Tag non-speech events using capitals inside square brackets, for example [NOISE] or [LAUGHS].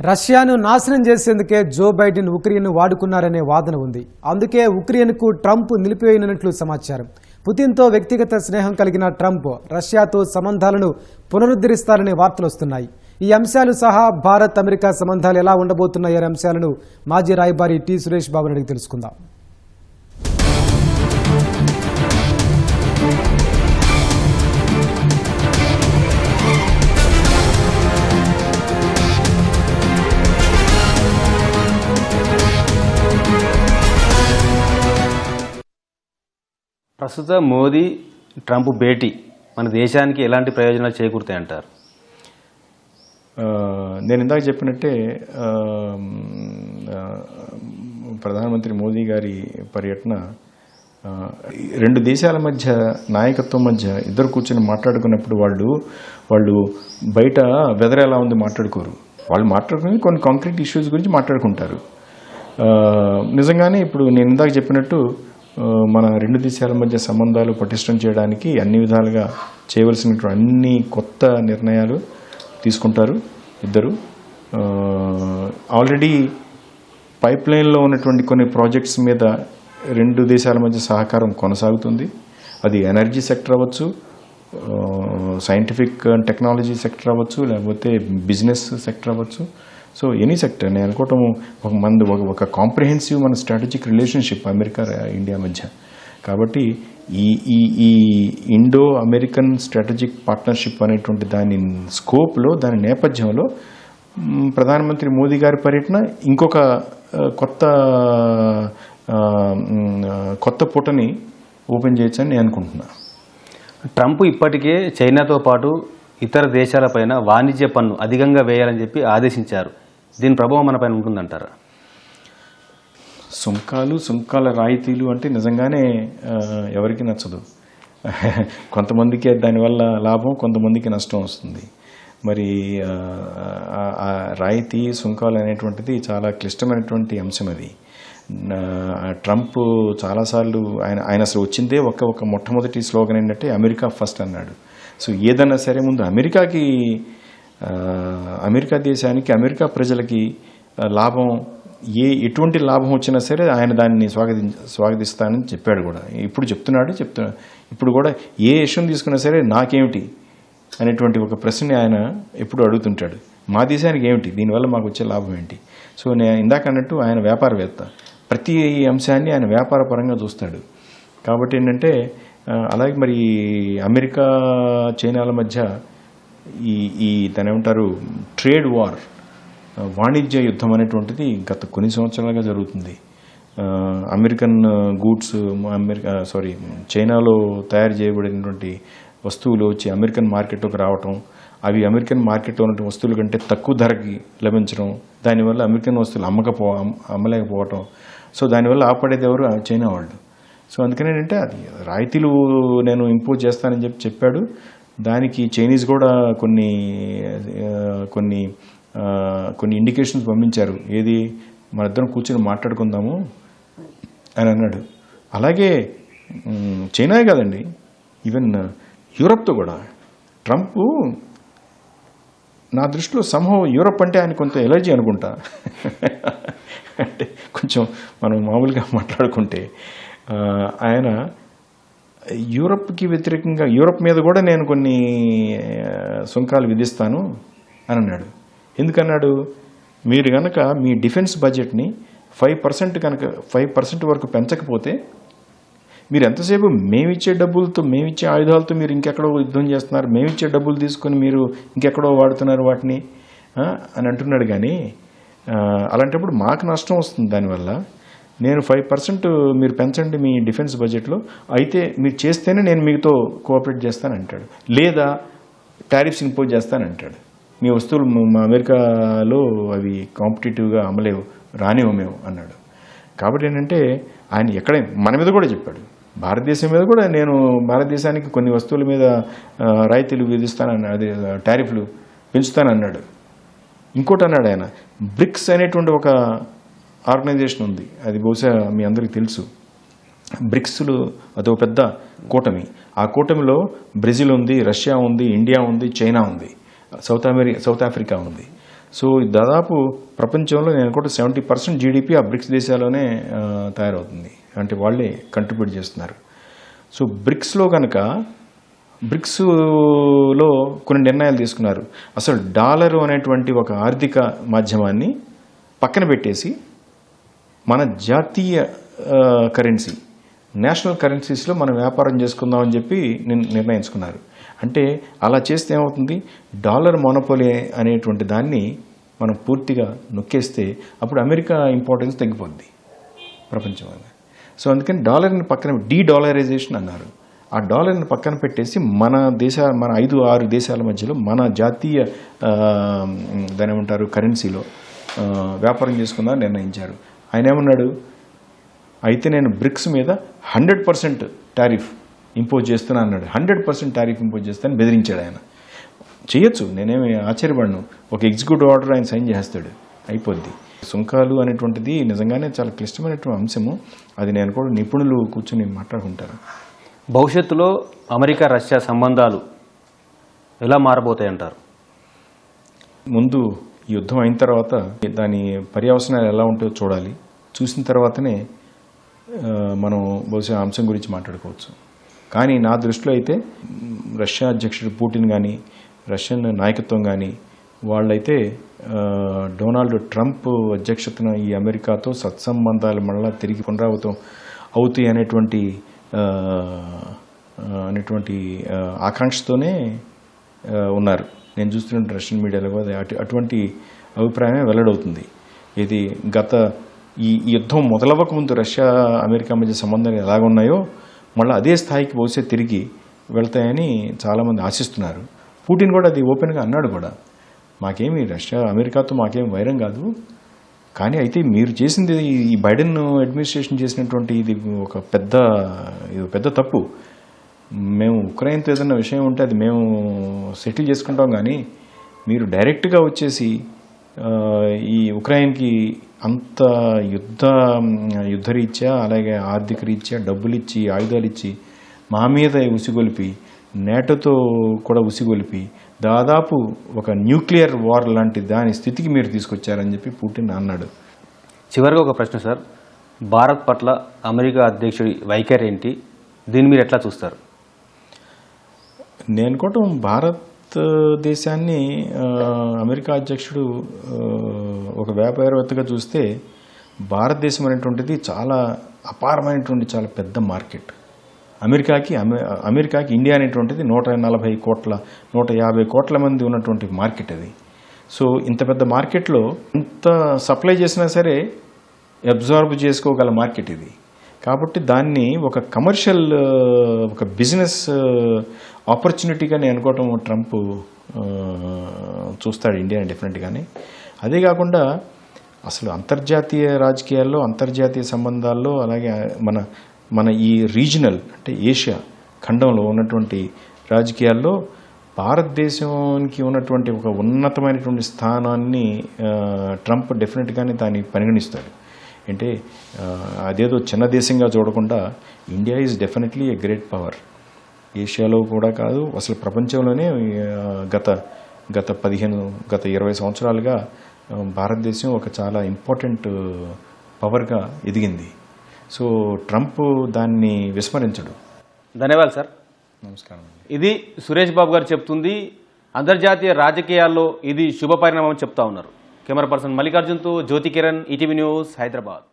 రష్యాను నాశనం చేసేందుకే Joe Biden Ukraine వాడుకున్నారనే వాదన ఉంది. అందుకే ఉక్రెయిన్కు ట్రంప్ నిలిపివేయనున్నట్లు సమాచారం. పుతిన్తో వ్యక్తిగత స్నేహం కలిగిన ట్రంప్ రష్యాతో సంబంధాలను పునరుద్ధరిస్తారనే వార్తలు వస్తున్నాయి. ఈ అంశాలు సహా భారత్ అమెరికా సంబంధాలు ఎలా ఉండబోతున్నాయనే అంశాలను మాజీ రాయబారి టి సురేష్ బాబు అడిగి తెలుసుకుందాం. ప్రస్తుత మోదీ ట్రంప్ భేటీ మన దేశానికి ఎలాంటి ప్రయోజనాలు చేకూరుతాయి అంటారు? నేను ఇందాక చెప్పినట్టే ప్రధానమంత్రి మోదీ గారి పర్యటన రెండు దేశాల మధ్య నాయకత్వం మధ్య ఇద్దరు కూర్చొని మాట్లాడుకున్నప్పుడు వాళ్ళు వాళ్ళు బయట వెదర్ ఎలా ఉంది మాట్లాడుకోరు. వాళ్ళు మాట్లాడుకుని కొన్ని కాంక్రీట్ ఇష్యూస్ గురించి మాట్లాడుకుంటారు. నిజంగానే ఇప్పుడు నేను ఇందాక చెప్పినట్టు మన రెండు దేశాల మధ్య సంబంధాలు పటిష్టం చేయడానికి అన్ని విధాలుగా చేయవలసినటువంటి అన్ని కొత్త నిర్ణయాలు తీసుకుంటారు ఇద్దరు. ఆల్రెడీ పైప్ లైన్లో ఉన్నటువంటి కొన్ని ప్రాజెక్ట్స్ మీద రెండు దేశాల మధ్య సహకారం కొనసాగుతుంది. అది ఎనర్జీ సెక్టర్ అవ్వచ్చు సైంటిఫిక్ అండ్ టెక్నాలజీ సెక్టర్ అవ్వచ్చు లేకపోతే బిజినెస్ సెక్టర్ అవ్వచ్చు. సో ఎనీ సెక్టర్ నేను అనుకోవటం ఒక మంది ఒక ఒక కాంప్రిహెన్సివ్ మన స్ట్రాటజిక్ రిలేషన్షిప్ అమెరికా ఇండియా మధ్య. కాబట్టి ఈ ఈ ఈ ఇండో అమెరికన్ స్ట్రాటజిక్ పార్ట్నర్షిప్ అనేటువంటి దాని స్కోప్లో దాని నేపథ్యంలో ప్రధానమంత్రి మోదీ గారి పర్యటన ఇంకొక కొత్త కొత్త పుటని ఓపెన్ చేయొచ్చని నేను అనుకుంటున్నా. ట్రంప్ ఇప్పటికే చైనాతో పాటు ఇతర దేశాలపైన వాణిజ్య పన్ను అధికంగా వేయాలని చెప్పి ఆదేశించారు. దీని ప్రభావం మన పైన ఉంటుందంటారు? సుంకాలు సుంకాల రాయితీలు అంటే నిజంగానే ఎవరికి నచ్చదు. [LAUGHS] కొంతమందికి దానివల్ల లాభం కొంతమందికి నష్టం వస్తుంది. మరి రాయితీ సుంకాలు అనేటువంటిది చాలా క్లిష్టమైనటువంటి అంశం అది. ట్రంప్ చాలాసార్లు ఆయన ఆయన అసలు వచ్చిందే ఒక ఒక మొట్టమొదటి స్లోగన్ ఏంటంటే అమెరికా ఫస్ట్ అన్నాడు. సో ఏదన్నా సరే ముందు అమెరికాకి అమెరికా దేశానికి అమెరికా ప్రజలకి లాభం ఏ ఎటువంటి లాభం వచ్చినా సరే ఆయన దాన్ని స్వాగతి స్వాగతిస్తానని చెప్పాడు కూడా. ఇప్పుడు చెప్తున్నాడు చెప్తున్నాడు ఇప్పుడు కూడా ఏ ఇష్యూని తీసుకున్నా సరే నాకేమిటి అనేటువంటి ఒక ప్రశ్న ఆయన ఎప్పుడు అడుగుతుంటాడు. మా దేశానికి ఏమిటి? దీనివల్ల మాకు వచ్చే లాభం ఏంటి? సో నేను ఇందాక అన్నట్టు ఆయన వ్యాపారవేత్త. ప్రతి అంశాన్ని ఆయన వ్యాపార పరంగా చూస్తాడు. కాబట్టి ఏంటంటే అలాగే మరి అమెరికా చైనాల మధ్య ఈ ఈ దానేమంటారు ట్రేడ్ వార్ వాణిజ్య యుద్ధం అనేటువంటిది గత కొన్ని సంవత్సరాలుగా జరుగుతుంది. అమెరికన్ గూడ్స్ అమెరికా సారీ చైనాలో తయారు చేయబడినటువంటి వస్తువులు వచ్చి అమెరికన్ మార్కెట్లోకి రావటం అవి అమెరికన్ మార్కెట్లో ఉన్నటువంటి వస్తువుల కంటే తక్కువ ధరకి లభించడం దానివల్ల అమెరికన్ వస్తువులు అమ్మకపో అమ్మలేకపోవటం. సో దానివల్ల ఆపడేది ఎవరు? చైనా వాళ్ళు. సో అందుకని ఏంటంటే అది రాయితీలు నేను ఇంపోజ్ చేస్తానని చెప్పి చెప్పాడు. దానికి చైనీస్ కూడా కొన్ని కొన్ని కొన్ని ఇండికేషన్స్ పంపించారు. ఏది? మన ఇద్దరం కూర్చొని మాట్లాడుకుందాము అని అన్నాడు. అలాగే చైనా చైనాయే కాదండి. ఈవెన్ యూరప్తో కూడా. ట్రంప్ నా దృష్టిలో సంభవం యూరప్ అంటే ఆయన కొంత ఎలర్జీ అనుకుంటా. అంటే కొంచెం మనం మామూలుగా మాట్లాడుకుంటే ఆయన యూరప్కి వ్యతిరేకంగా యూరప్ మీద కూడా నేను కొన్ని సుంకాలు విధిస్తాను అని అన్నాడు. ఎందుకన్నాడు? మీరు కనుక మీ డిఫెన్స్ బడ్జెట్ని ఫైవ్ పర్సెంట్ కనుక ఫైవ్ పర్సెంట్ వరకు పెంచకపోతే మీరు ఎంతసేపు మేమిచ్చే డబ్బులతో మేమిచ్చే ఆయుధాలతో మీరు ఇంకెక్కడో యుద్ధం చేస్తున్నారు మేమిచ్చే డబ్బులు తీసుకొని మీరు ఇంకెక్కడో వాడుతున్నారు వాటిని అని అంటున్నాడు. కానీ అలాంటప్పుడు మాకు నష్టం వస్తుంది దానివల్ల. నేను ఫైవ్ పర్సెంట్ మీరు పెంచండి మీ డిఫెన్స్ బడ్జెట్లో అయితే మీరు చేస్తేనే నేను మీతో కోఆపరేట్ చేస్తాను అంటాడు లేదా టారిఫ్స్ ఇంపోజ్ చేస్తాను అంటాడు మీ వస్తువులు మా- అమెరికాలో అవి కాంపిటేటివ్గా అమ్మలేవు రానివ్వ మేము అన్నాడు. కాబట్టి ఏంటంటే ఆయన ఎక్కడ మన మీద కూడా చెప్పాడు. భారతదేశం మీద కూడా నేను భారతదేశానికి కొన్ని వస్తువుల మీద రాయితీలు విధిస్తానన్నాడు అది టారిఫ్లు పెంచుతానన్నాడు. ఇంకోటి అన్నాడు ఆయన బ్రిక్స్ అనేటువంటి ఒక ఆర్గనైజేషన్ ఉంది. అది బహుశా మీ అందరికీ తెలుసు. బ్రిక్స్లు అదో పెద్ద కూటమి. ఆ కూటమిలో బ్రెజిల్ ఉంది రష్యా ఉంది ఇండియా ఉంది చైనా ఉంది. సౌత్ అమెరికా సౌత్ ఆఫ్రికా ఉంది. సో దాదాపు ప్రపంచంలో నేను కూడా సెవెంటీ పర్సెంట్ జీడిపి ఆ బ్రిక్స్ దేశాల్లోనే తయారవుతుంది. అంటే వాళ్ళే కంట్రిబ్యూట్ చేస్తున్నారు. సో బ్రిక్స్లో కనుక బ్రిక్స్లో కొన్ని నిర్ణయాలు తీసుకున్నారు. అసలు డాలర్ అనేటువంటి ఒక ఆర్థిక మాధ్యమాన్ని పక్కన పెట్టేసి మన జాతీయ కరెన్సీ నేషనల్ కరెన్సీస్లో మనం వ్యాపారం చేసుకుందామని చెప్పి నిర్ణయించుకున్నారు. అంటే అలా చేస్తే ఏమవుతుంది? డాలర్ మొనపోలి అనేటువంటి దాన్ని మనం పూర్తిగా నొక్కేస్తే అప్పుడు అమెరికా ఇంపార్టెన్స్ తగ్గిపోద్ది ప్రపంచంలో సో అందుకని డాలర్ని పక్కన డీ డాలరైజేషన్ అన్నారు. ఆ డాలర్ని పక్కన పెట్టేసి మన దేశ మన ఐదు ఆరు దేశాల మధ్యలో మన జాతీయ దాని ఏమంటారు కరెన్సీలో వ్యాపారం చేసుకుందామని నిర్ణయించారు. ఆయన ఏమన్నాడు? అయితే నేను బ్రిక్స్ మీద హండ్రెడ్ పర్సెంట్ టారిఫ్ ఇంపోజ్ చేస్తున్నా అన్నాడు. హండ్రెడ్ పర్సెంట్ టారిఫ్ ఇంపోజ్ చేస్తానని బెదిరించాడు ఆయన. చేయొచ్చు నేనేమి ఆశ్చర్యపడను. ఒక ఎగ్జిక్యూటివ్ ఆర్డర్ ఆయన సైన్ చేస్తాడు అయిపోద్ది. సుంకాలు అనేటువంటిది నిజంగానే చాలా క్లిష్టమైనటువంటి అంశము. అది నేను కూడా నిపుణులు కూర్చొని మాట్లాడుకుంటారు భవిష్యత్తులో అమెరికా రష్యా సంబంధాలు ఎలా మారబోతాయంటారు? ముందు ఈ యుద్ధం అయిన తర్వాత దాని పర్యవసనాలు ఎలా ఉంటుందో చూడాలి. చూసిన తర్వాతనే మనం బహుశా అంశం గురించి మాట్లాడుకోవచ్చు. కానీ నా దృష్టిలో అయితే రష్యా అధ్యక్షుడు పుటిన్ కానీ రష్యన్ నాయకత్వం కానీ వాళ్ళైతే డొనాల్డ్ ట్రంప్ అధ్యక్షతన ఈ అమెరికాతో సత్సంబంధాలు మళ్ళా తిరిగి పునరావృతం అవుతాయి అనేటువంటి అనేటువంటి ఆకాంక్షతోనే ఉన్నారు. నేను చూస్తున్న రష్యన్ మీడియాలో కూడా అటు అటువంటి అభిప్రాయమే వెల్లడవుతుంది. ఇది గత ఈ యుద్ధం మొదలవ్వకముందు రష్యా అమెరికా మధ్య సంబంధాలు ఎలాగున్నాయో మళ్ళీ అదే స్థాయికి బహుశా తిరిగి వెళ్తాయని చాలామంది ఆశిస్తున్నారు. పుటిన్ కూడా అది ఓపెన్గా అన్నాడు కూడా. మాకేమి రష్యా అమెరికాతో మాకేం వైరం కాదు. కానీ అయితే మీరు చేసింది ఈ బైడెన్ అడ్మినిస్ట్రేషన్ చేసినటువంటి ఇది ఒక పెద్ద ఇది పెద్ద తప్పు. మేము ఉక్రెయిన్తో ఏదైనా విషయం ఉంటే అది మేము సెటిల్ చేసుకుంటాం కానీ మీరు డైరెక్ట్గా వచ్చేసి ఈ ఉక్రెయిన్కి అంత యుద్ధ యుద్ధరీత్యా అలాగే ఆర్థిక రీత్యా డబ్బులు ఇచ్చి ఆయుధాలు ఇచ్చి మా మీద ఉసిగొలిపి నేటోతో కూడా ఉసిగొలిపి దాదాపు ఒక న్యూక్లియర్ వార్ లాంటి దాని స్థితికి మీరు తీసుకొచ్చారని చెప్పి పుటిన్ అన్నాడు. చివరిగా ఒక ప్రశ్న సార్. భారత్ పట్ల అమెరికా అధ్యక్షుడి వైఖరి ఏంటి? దీన్ని మీరు ఎట్లా చూస్తారు? నేను కూడా భారతదేశాన్ని అమెరికా అధ్యక్షుడు ఒక వ్యాపారవేత్తగా చూస్తే భారతదేశం అనేటువంటిది చాలా అపారమైనటువంటి చాలా పెద్ద మార్కెట్. అమెరికాకి అమె- అమెరికాకి ఇండియా అనేటువంటిది నూట నలభై కోట్ల నూట యాభై కోట్ల మంది ఉన్నటువంటి మార్కెట్ అది. సో ఇంత పెద్ద మార్కెట్లో ఇంత సప్లై చేసినా సరే అబ్జార్బ్ చేసుకోగల మార్కెట్ ఇది. కాబట్టి దాన్ని ఒక కమర్షియల్ ఒక బిజినెస్ ఆపర్చునిటీగా నేను అనుకోవటం ట్రంప్ ఆ, చూస్తాడు ఇండియాని డెఫినెట్గానే అదే కాకుండా అసలు అంతర్జాతీయ రాజకీయాల్లో అంతర్జాతీయ సంబంధాల్లో అలాగే మన మన ఈ రీజనల్ అంటే ఏషియా ఖండంలో ఉన్నటువంటి రాజకీయాల్లో భారతదేశానికి ఉన్నటువంటి ఒక ఉన్నతమైనటువంటి స్థానాన్ని ట్రంప్ డెఫినెట్గానే దాన్ని పరిగణిస్తాడు. అంటే అదేదో చిన్న దేశంగా చూడకుండా India is definitely a great power. ఏషియాలో కూడా కాదు అసలు ప్రపంచంలోనే గత గత పదిహేను గత ఇరవై సంవత్సరాలుగా భారతదేశం ఒక చాలా ఇంపార్టెంట్ పవర్గా ఎదిగింది. సో ట్రంప్ దాన్ని విస్మరించడు. ధన్యవాదాలు సార్. నమస్కారం. ఇది సురేష్ బాబు గారు చెప్తుంది అంతర్జాతీయ రాజకీయాల్లో ఇది శుభ పరిణామం చెప్తా ఉన్నారు. కెమెరా పర్సన్ మల్లికార్జున్తో జ్యోతి కిరణ్ ఈటీవీ న్యూస్ హైదరాబాద్.